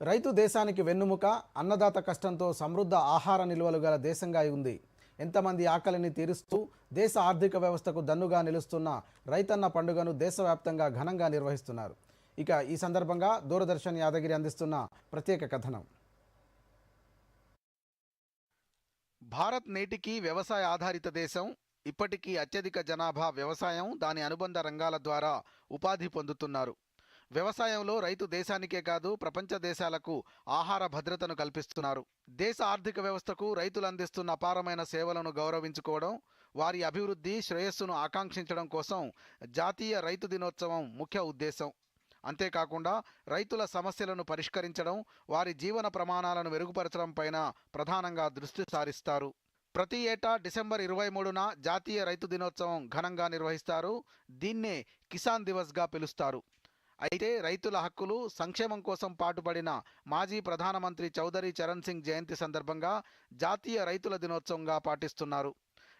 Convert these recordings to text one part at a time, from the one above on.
రైతు దేశానికి వెన్నుముక అన్నదాత కష్టంతో సమృద్ధ ఆహార నిల్వలు గల దేశంగా ఉంది. ఎంతమంది ఆకలిని తీరుస్తూ దేశ ఆర్థిక వ్యవస్థకు దన్నుగా నిలుస్తున్న రైతన్న పండుగను దేశవ్యాప్తంగా ఘనంగా నిర్వహిస్తున్నారు. ఇక ఈ సందర్భంగా దూరదర్శన్ యాదగిరి అందిస్తున్న ప్రత్యేక కథనం. భారత్ నేటికి వ్యవసాయ ఆధారిత దేశం. ఇప్పటికీ అత్యధిక జనాభా వ్యవసాయం దాని అనుబంధ రంగాల ద్వారా ఉపాధి పొందుతున్నారు. వ్యవసాయంలో రైతు దేశానికే కాదు ప్రపంచ దేశాలకు ఆహార భద్రతను కల్పిస్తున్నారు. దేశ ఆర్థిక వ్యవస్థకు రైతులు అందిస్తున్న అపారమైన సేవలను గౌరవించుకోవడం వారి అభివృద్ధి శ్రేయస్సును ఆకాంక్షించడం కోసం జాతీయ రైతు దినోత్సవం ముఖ్య ఉద్దేశం. అంతేకాకుండా రైతుల సమస్యలను పరిష్కరించడం వారి జీవన ప్రమాణాలను మెరుగుపరచడం పైన ప్రధానంగా దృష్టి సారిస్తారు. ప్రతి ఏటా డిసెంబర్ ఇరవై మూడున జాతీయ రైతు దినోత్సవం ఘనంగా నిర్వహిస్తారు. దీన్నే కిసాన్ దివస్గా పిలుస్తారు. అయితే రైతుల హక్కులు సంక్షేమం కోసం పాటుపడిన మాజీ ప్రధానమంత్రి చౌదరి చరణ్ సింగ్ జయంతి సందర్భంగా జాతీయ రైతుల దినోత్సవంగా పాటిస్తున్నారు.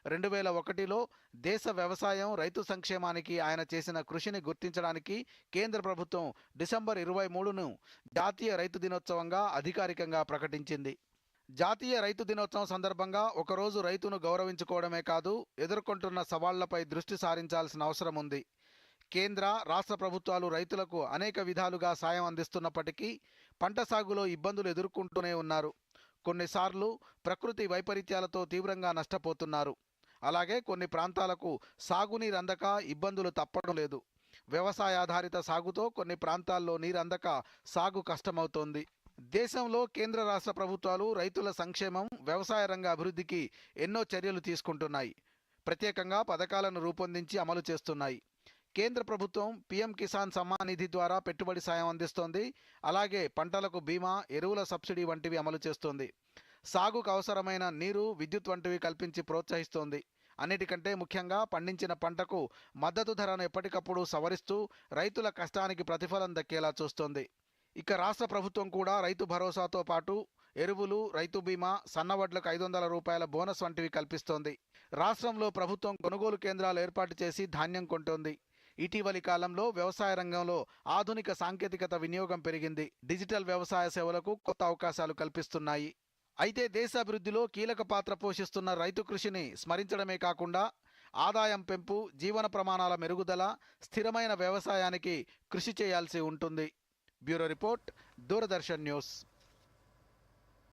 రెండు వేల ఒకటిలో దేశ వ్యవసాయం రైతు సంక్షేమానికి ఆయన చేసిన కృషిని గుర్తించడానికి కేంద్ర ప్రభుత్వం డిసెంబర్ ఇరవై మూడును జాతీయ రైతు దినోత్సవంగా అధికారికంగా ప్రకటించింది. జాతీయ రైతు దినోత్సవం సందర్భంగా ఒకరోజు రైతును గౌరవించుకోవడమే కాదు ఎదుర్కొంటున్న సవాళ్ళపై దృష్టి సారించాల్సిన అవసరం ఉంది. కేంద్ర రాష్ట్ర ప్రభుత్వాలు రైతులకు అనేక విధాలుగా సాయం అందిస్తున్నప్పటికీ పంట సాగులో ఇబ్బందులు ఎదుర్కొంటూనే ఉన్నారు. కొన్నిసార్లు ప్రకృతి వైపరీత్యాలతో తీవ్రంగా నష్టపోతున్నారు. అలాగే కొన్ని ప్రాంతాలకు సాగునీరు అందక ఇబ్బందులు తప్పడం లేదు. వ్యవసాయాధారిత సాగుతో కొన్ని ప్రాంతాల్లో నీరందక సాగు కష్టమవుతోంది. దేశంలో కేంద్ర రాష్ట్ర ప్రభుత్వాలు రైతుల సంక్షేమం వ్యవసాయ రంగ అభివృద్ధికి ఎన్నో చర్యలు తీసుకుంటున్నాయి. ప్రత్యేకంగా పథకాలను రూపొందించి అమలు చేస్తున్నాయి. కేంద్ర ప్రభుత్వం పీఎం కిసాన్ సమ్మాన్ నిధి ద్వారా పెట్టుబడి సాయం అందిస్తోంది. అలాగే పంటలకు బీమా ఎరువుల సబ్సిడీ వంటివి అమలు చేస్తోంది. సాగుకు అవసరమైన నీరు విద్యుత్ వంటివి కల్పించి ప్రోత్సహిస్తోంది. అన్నిటికంటే ముఖ్యంగా పండించిన పంటకు మద్దతు ధరను ఎప్పటికప్పుడు సవరిస్తూ రైతుల కష్టానికి ప్రతిఫలం దక్కేలా చూస్తోంది. ఇక రాష్ట్ర ప్రభుత్వం కూడా రైతు భరోసాతో పాటు ఎరువులు రైతు బీమా సన్నవడ్లకు ఐదు వందల రూపాయల బోనస్ వంటివి కల్పిస్తోంది. రాష్ట్రంలో ప్రభుత్వం కొనుగోలు కేంద్రాలు ఏర్పాటు చేసి ధాన్యం కొంటోంది. ఇటీవలి కాలంలో వ్యవసాయ రంగంలో ఆధునిక సాంకేతికత వినియోగం పెరిగింది. డిజిటల్ వ్యవసాయ సేవలకు కొత్త అవకాశాలు కల్పిస్తున్నాయి. అయితే దేశాభివృద్ధిలో కీలక పాత్ర పోషిస్తున్న రైతు కృషిని స్మరించడమే కాకుండా ఆదాయం పెంపు జీవన ప్రమాణాల మెరుగుదల స్థిరమైన వ్యవసాయానికి కృషి చేయాల్సి ఉంటుంది. Bureau report Doordarshan news.